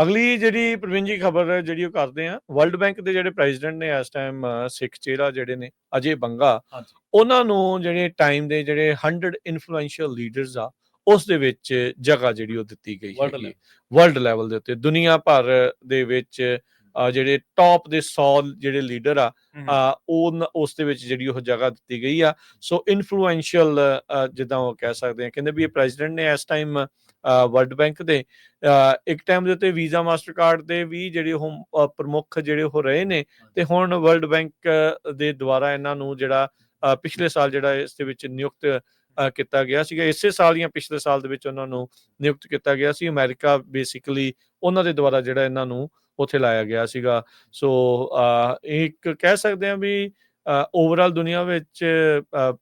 ਅਗਲੀ ਜਿਹੜੀ ਪ੍ਰਵੀਨ ਜੀ ਖਬਰ ਜਿਹੜੀ ਉਹ ਕਰਦੇ ਆ ਵਰਲਡ ਬੈਂਕ ਦੇ ਜਿਹੜੇ ਪ੍ਰੈਜ਼ੀਡੈਂਟ ਨੇ ਇਸ ਟਾਈਮ ਸਿੱਖ ਚਿਹਰਾ ਜਿਹੜੇ ਨੇ ਅਜੇ ਬੰਗਾ ਉਹਨਾਂ ਨੂੰ ਜਿਹੜੇ ਟਾਈਮ ਦੇ ਜਿਹੜੇ 100 ਇਨਫਲੂਐਂਸ਼ੀਅਲ ਲੀਡਰਸ ਆ ਉਸ ਦੇ ਵਿੱਚ ਜਗ੍ਹਾ ਜਿਹੜੀ ਉਹ ਦਿੱਤੀ ਗਈ ਹੈ ਵਰਲਡ ਲੈਵਲ ਦੇ ਉੱਤੇ ਦੁਨੀਆ ਭਰ ਦੇ ਵਿੱਚ ਜਿਹੜੇ ਟੌਪ ਦੇ 100 ਜਿਹੜੇ ਲੀਡਰ ਆ ਉਹ ਉਸ ਦੇ ਵਿੱਚ ਜਿਹੜੀ ਉਹ ਜਗ੍ਹਾ ਦਿੱਤੀ ਗਈ ਆ। ਸੋ ਇਨਫਲੂਐਂਸ਼ੀਅਲ ਜਿੱਦਾਂ ਉਹ ਕਹਿ ਸਕਦੇ ਆ ਕਹਿੰਦੇ ਵੀ ਇਹ ਪ੍ਰੈਜ਼ੀਡੈਂਟ ਨੇ ਇਸ ਟਾਈਮ ਵਰਲਡ ਬੈਂਕ ਦੇ ਇੱਕ ਟਾਈਮ ਦੇ ਉੱਤੇ ਵੀਜ਼ਾ ਮਾਸਟਰਕਾਰਡ ਦੇ ਵੀ ਜਿਹੜੇ ਉਹ ਪ੍ਰਮੁੱਖ ਜਿਹੜੇ ਉਹ ਰਹੇ ਨੇ ਤੇ ਹੁਣ ਵਰਲਡ ਬੈਂਕ ਦੇ ਦੁਆਰਾ ਇਹਨਾਂ ਨੂੰ ਜਿਹੜਾ ਪਿਛਲੇ ਸਾਲ ਜਿਹੜਾ ਇਸ ਦੇ ਵਿੱਚ ਨਿਯੁਕਤ ਕੀਤਾ ਗਿਆ ਸੀਗਾ। ਇਸੇ ਸਾਲ ਜਾਂ ਪਿਛਲੇ ਸਾਲ ਦੇ ਵਿੱਚ ਉਹਨਾਂ ਨੂੰ ਨਿਯੁਕਤ ਕੀਤਾ ਗਿਆ ਸੀ। ਅਮਰੀਕਾ ਬੇਸਿਕਲੀ ਉਹਨਾਂ ਦੇ ਦੁਆਰਾ ਜਿਹੜਾ ਇਹਨਾਂ ਨੂੰ ਉੱਥੇ ਲਾਇਆ ਗਿਆ ਸੀਗਾ। ਸੋ ਇੱਕ ਕਹਿ ਸਕਦੇ ਆ ਵੀ ਓਵਰਆਲ ਦੁਨੀਆ ਵਿੱਚ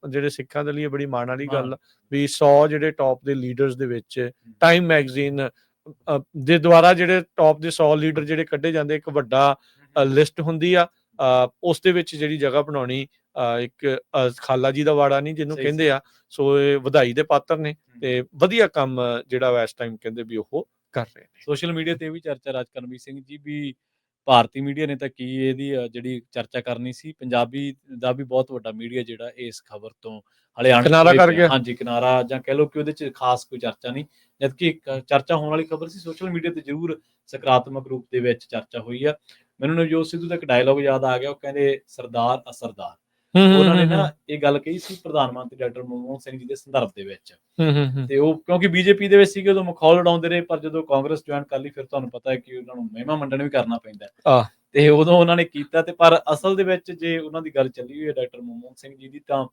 ਜਿਹੜੇ ਸਿੱਖਾਂ ਦੇ ਲਈ ਬੜੀ ਮਾਣ ਵਾਲੀ ਗੱਲ ਵੀ 100 ਜਿਹੜੇ ਟੌਪ ਦੇ ਲੀਡਰਸ ਦੇ ਵਿੱਚ ਟਾਈਮ ਮੈਗਜ਼ੀਨ ਦੇ ਦੁਆਰਾ ਜਿਹੜੇ ਟੌਪ ਦੇ 100 ਲੀਡਰ ਜਿਹੜੇ ਕੱਢੇ ਜਾਂਦੇ ਇੱਕ ਵੱਡਾ ਲਿਸਟ ਹੁੰਦੀ ਆ। ਉਸ ਦੇ ਵਿੱਚ ਜਿਹੜੀ ਜਗ੍ਹਾ ਬਣਾਉਣੀ ਇੱਕ ਖਾਲਾ ਜੀ ਦਾ ਵਾੜਾ ਨਹੀਂ ਜਿਹਨੂੰ ਕਹਿੰਦੇ ਆ ਸੋ ਇਹ ਵਧਾਈ ਦੇ ਪਾਤਰ ਨੇ ਤੇ ਵਧੀਆ ਕੰਮ ਜਿਹੜਾ ਇਸ ਟਾਈਮ ਕਹਿੰਦੇ ਵੀ ਉਹ ਕਰ ਰਹੇ ਨੇ ਸੋਸ਼ਲ ਮੀਡੀਆ ਤੇ ਵੀ ਚਰਚਾ ਰਾਜ ਕਰਨਵੀਰ ਸਿੰਘ ਜੀ ਵੀ ਭਾਰਤੀ ਮੀਡੀਆ ਨੇ ਤਾਂ ਕੀ ਇਹਦੀ ਜਿਹੜੀ ਚਰਚਾ ਕਰਨੀ ਸੀ ਪੰਜਾਬੀ ਦਾ ਵੀ ਬਹੁਤ ਵੱਡਾ ਮੀਡੀਆ ਜਿਹੜਾ ਇਸ ਖਬਰ ਤੋਂ ਹਲੇ ਕਿਨਾਰਾ ਕਰ। ਗਿਆ। ਹਾਂਜੀ ਕਿਨਾਰਾ ਜਾਂ ਕਹਿ ਲਓ ਕਿ ਉਹਦੇ ਚ ਖਾਸ ਕੋਈ ਚਰਚਾ ਨਹੀਂ ਜਦਕਿ ਚਰਚਾ ਹੋਣ ਵਾਲੀ ਖਬਰ ਸੀ ਸੋਸ਼ਲ ਮੀਡੀਆ ਤੇ ਜ਼ਰੂਰ ਸਕਾਰਾਤਮਕ ਰੂਪ ਦੇ ਵਿੱਚ ਚਰਚਾ ਹੋਈ ਆ ਮੈਨੂੰ ਨਵਜੋਤ ਸਿੱਧੂ ਦਾ ਇੱਕ ਡਾਇਲੌਗ ਯਾਦ ਆ ਗਿਆ ਉਹ ਕਹਿੰਦੇ ਸਰਦਾਰ ਅਸਰਦਾਰ। ਉਹਨਾਂ ਨੇ ਨਾ ਇਹ ਗੱਲ ਕਹੀ ਸੀ ਪ੍ਰਧਾਨ ਮੰਤਰੀ ਡਾਕਟਰ ਮਨਮੋਹਨ ਸਿੰਘ ਜੀ ਦੇ ਸੰਦਰਭ ਦੇ ਵਿੱਚ। ਤੇ ਉਹ ਕਿਉਂਕਿ ਬੀਜੇਪੀ ਦੇ ਵਿੱਚ ਸੀਗੇ ਉਦੋਂ ਮਖੌਲ ਉਡਾਉਂਦੇ ਰਹੇ ਪਰ ਜਦੋਂ ਕਾਂਗਰਸ ਜੁਆਇਨ ਕਰ ਲਈ ਫਿਰ ਤੁਹਾਨੂੰ ਪਤਾ ਹੈ ਕਿ ਉਹਨਾਂ ਨੂੰ ਮਹਿਮਾ ਮੰਡਣ ਵੀ ਕਰਨਾ ਪੈਂਦਾ। ਤੇ ਉਦੋਂ ਉਹਨਾਂ ਨੇ ਕੀਤਾ ਤੇ ਪਰ ਅਸਲ ਦੇ ਵਿੱਚ ਜੇ ਉਹਨਾਂ ਦੀ ਗੱਲ ਚੱਲੀ ਹੋਈ ਹੈ ਡਾਕਟਰ ਮਨਮੋਹਨ ਸਿੰਘ ਜੀ ਦੀ ਤਾਂ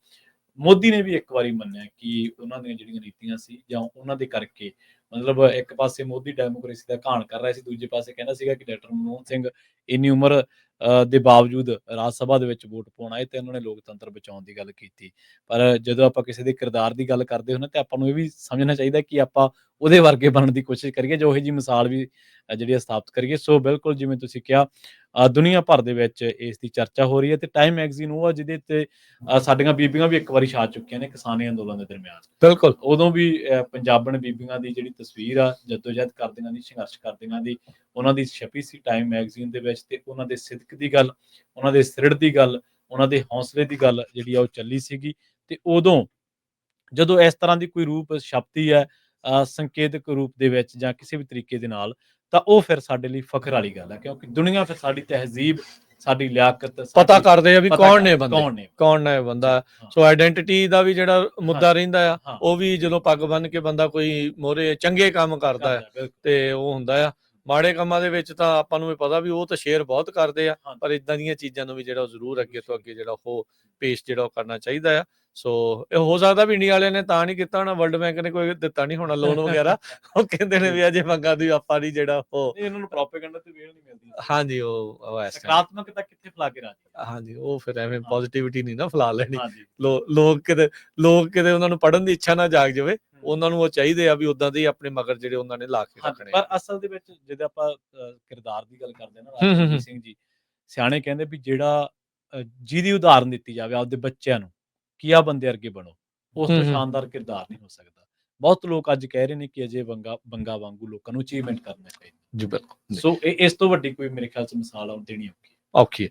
ਮੋਦੀ ਨੇ ਵੀ ਇੱਕ ਵਾਰੀ ਮੰਨਿਆ ਕਿ ਉਹਨਾਂ ਦੀਆਂ ਜਿਹੜੀਆਂ ਨੀਤੀਆਂ ਸੀ ਜਾਂ ਉਹਨਾਂ ਦੇ ਕਰਕੇ ਮਤਲਬ ਇੱਕ ਪਾਸੇ ਮੋਦੀ ਡੈਮੋਕ੍ਰੇਸੀ ਦਾ ਘਾਣ ਕਰ ਰਿਹਾ ਸੀ ਦੂਜੇ ਪਾਸੇ ਕਹਿੰਦਾ ਸੀਗਾ ਕਿ ਡਾਕਟਰ ਮਨਮੋਹਨ ਸਿੰਘ ਇੰਨੀ ਉਮਰ ਅ, ਦੇ ਬਾਵਜੂਦ ਰਾਜ ਸਭਾ ਦੇ ਵਿੱਚ ਵੋਟ ਪਾਉਣ ਆਏ ਤੇ ਉਹਨਾਂ ਨੇ ਲੋਕਤੰਤਰ ਬਚਾਉਣ ਦੀ ਗੱਲ ਕੀਤੀ। ਪਰ ਜਦੋਂ ਆਪਾਂ ਕਿਸੇ ਦੇ ਕਿਰਦਾਰ ਦੀ ਗੱਲ ਕਰਦੇ ਹਾਂ ਨਾ ਤੇ ਆਪਾਂ ਨੂੰ ਇਹ ਵੀ ਸਮਝਣਾ ਚਾਹੀਦਾ ਕਿ ਆਪਾਂ ਉਹਦੇ ਵਰਗੇ ਬਣਨ ਦੀ ਕੋਸ਼ਿਸ਼ ਕਰੀਏ ਜੋ ਇਹ ਜੀ ਮਿਸਾਲ ਵੀ ਜਿਹੜੀ ਆ ਸਥਾਪਿਤ ਕਰੀਏ। ਸੋ ਬਿਲਕੁਲ ਜਿਵੇਂ ਤੁਸੀਂ ਕਿਹਾ ਦੁਨੀਆ ਭਰ ਦੇ ਵਿੱਚ ਇਸ ਦੀ ਚਰਚਾ ਹੋ ਰਹੀ ਹੈ ਤੇ ਟਾਈਮ ਮੈਗਜ਼ੀਨ ਉਹ ਆ ਜਿਹਦੇ ਤੇ ਸਾਡੀਆਂ ਬੀਬੀਆਂ ਵੀ ਇੱਕ ਵਾਰੀ ਛਾ ਚੁੱਕੀਆਂ ਨੇ ਕਿਸਾਨੀ ਅੰਦੋਲਨ ਦੇ ਦਰਮਿਆਨ। ਬਿਲਕੁਲ। ਉਦੋਂ ਵੀ ਪੰਜਾਬਣ ਬੀਬੀਆਂ ਦੀ ਜਿਹੜੀ ਤਸਵੀਰ ਆ ਜਦੋਜਹਿਦ ਕਰਦੀਆਂ ਦੀ ਸੰਘਰਸ਼ ਕਰਦੀਆਂ ਦੀ ਉਹਨਾਂ ਦੀ ਛਪੀ ਸੀ ਟਾਈਮ ਮੈਗਜ਼ੀਨ ਦੇ ਵਿੱਚ ਤੇ ਉਹਨਾਂ ਦੇ ਸਿਦਕ ਦੀ ਗੱਲ ਉਹਨਾਂ ਦੇ ਸ੍ਰਿੜ ਦੀ ਗੱਲ ਉਹਨਾਂ ਦੇ ਹੌਸਲੇ ਦੀ ਗੱਲ ਜਿਹੜੀ ਆ ਉਹ ਚੱਲੀ ਸੀਗੀ ਤੇ ਉਦੋਂ ਜਦੋਂ ਇਸ ਤਰ੍ਹਾਂ ਦੀ ਕੋਈ ਰੂਪ ਛਪਦੀ ਹੈ ਸੰਕੇਤਕ ਰੂਪ ਦੇ ਵਿੱਚ ਜਾਂ ਕਿਸੇ ਵੀ ਤਰੀਕੇ ਦੇ ਨਾਲ ਤਾਂ ਉਹ ਫਿਰ ਸਾਡੇ ਲਈ ਫਖਰ ਵਾਲੀ ਗੱਲ ਹੈ ਕਿਉਂਕਿ ਦੁਨੀਆ ਫਿਰ ਸਾਡੀ ਤਹਿਜ਼ੀਬ ਸਾਡੀ ਲਿਆਕਤ ਪਤਾ ਕਰਦੇ ਆ ਵੀ ਕੌਣ ਨੇ ਬੰਦੇ ਕੌਣ ਨੇ ਬੰਦਾ। ਸੋ ਆਇਡੈਂਟੀਟੀ ਦਾ ਵੀ ਜਿਹੜਾ ਮੁੱਦਾ। ਰਹਿੰਦਾ ਆ। ਉਹ ਵੀ ਜਦੋਂ ਪੱਗ ਬੰਨ ਕੇ ਬੰਦਾ ਕੋਈ ਮੋਰੇ ਚੰਗੇ ਕੰਮ ਕਰਦਾ। ਤੇ ਉਹ ਹੁੰਦਾ ਆ ਮਾੜੇ ਕੰਮਾਂ ਦੇ ਵਿੱਚ ਤਾਂ ਆਪਾਂ ਨੂੰ ਵੀ ਪਤਾ ਵੀ ਉਹ ਤਾਂ ਸ਼ੇਅਰ ਬਹੁਤ ਕਰਦੇ ਆ। ਪਰ ਇਦਾਂ ਦੀਆਂ ਚੀਜ਼ਾਂ ਨੂੰ ਵੀ ਜਿਹੜਾ ਜ਼ਰੂਰ ਅੱਗੇ ਤੋਂ ਅੱਗੇ ਜਿਹੜਾ ਉਹ ਪੇਸ਼ ਜਿਹੜਾ ਕਰਨਾ ਚਾਹੀਦਾ ਆ। ਸੋ ਇਹ ਹੋ ਸਕਦਾ ਵੀ ਇੰਡੀਆ ਵਾਲਿਆਂ ਨੇ ਤਾਂ ਨਹੀਂ ਕੀਤਾ ਹੋਣਾ ਵਰਲਡ ਬੈਂਕ ਨੇ ਕੋਈ ਦਿੱਤਾ ਨਹੀਂ ਹੋਣਾ ਲੋਨ ਵਗੈਰਾ। ਉਹ ਕਹਿੰਦੇ ਨੇ ਵੀ ਅਜੇ ਮੰਗਾ ਦੀ ਆਪਾਂ ਨਹੀਂ ਜਿਹੜਾ ਉਹ ਇਹਨਾਂ ਨੂੰ ਪ੍ਰੋਪੇਗੈਂਡਾ ਤੇ ਵੇਲ ਨਹੀਂ ਮਿਲਦੀ। ਹਾਂਜੀ ਉਹ ਉਹ time- ਸਕਾਰਾਤਮਕਤਾ ਕਿੱਥੇ ਫਲਾ ਕੇ ਰਾਜੀ ਹਾਂਜੀ ਉਹ ਫਿਰ ਐਵੇਂ। ਪੋਜ਼ਿਟਿਵਿਟੀ ਨਹੀਂ ਨਾ ਫਲਾ ਲੈਣੀ। ਲੋਕ ਕਿਤੇ ਲੋਕ ਕਿਤੇ ਉਹਨਾਂ ਨੂੰ ਪੜਨ ਦੀ ਇੱਛਾ ਨਾ ਜਾਗ ਜਾਵੇ। ਉਹਨਾਂ ਨੂੰ ਉਹ ਚਾਹੀਦੇ ਆ ਵੀ ਉਦਾਂ ਦੇ ਹੀ ਆਪਣੇ ਮਗਰ ਜਿਹੜੇ ਉਹਨਾਂ ਨੇ ਲਾ ਕੇ ਰੱਖਣੇ ਪਰ ਅਸਲ ਦੇ ਵਿੱਚ ਜਦੋਂ ਆਪਾਂ ਕਿਰਦਾਰ ਦੀ ਗੱਲ ਕਰਦੇ ਨਾ ਹੂੰ, ਹੂੰ, ਰਾਜਾ ਹੂੰ। ਸਿੰਘ ਜੀ ਸਿਆਣੇ ਕਹਿੰਦੇ ਵੀ ਜਿਹੜਾ ਜਿਹਦੀ ਉਦਾਹਰਨ ਦਿੱਤੀ ਜਾਵੇ ਆਪਦੇ ਬੱਚਿਆਂ ਨੂੰ ਕੀ ਆ ਬੰਦੇ ਵਰਗੇ ਬਣੋ ਉਸ ਤੋਂ। ਸ਼ਾਨਦਾਰ ਕਿਰਦਾਰ ਨਹੀਂ ਹੋ ਸਕਦਾ। ਬਹੁਤ ਲੋਕ ਅੱਜ ਕਹਿ ਰਹੇ ਨੇ ਕਿ ਅਜੇ ਬੰਗਾ ਬੰਗਾ ਵਾਂਗੂ ਲੋਕਾਂ ਨੂੰ ਅਚੀਵਮੈਂਟ ਕਰਨੇ ਚਾਹੀਦੇ। ਜੀ ਬਿਲਕੁਲ। ਸੋ ਇਸ ਤੋਂ ਵੱਡੀ ਕੋਈ ਮੇਰੇ ਖਿਆਲ ਚ ਮਿਸਾਲ ਆਉਂ ਦੇਣੀ ਔਖੀ ਔਖੀ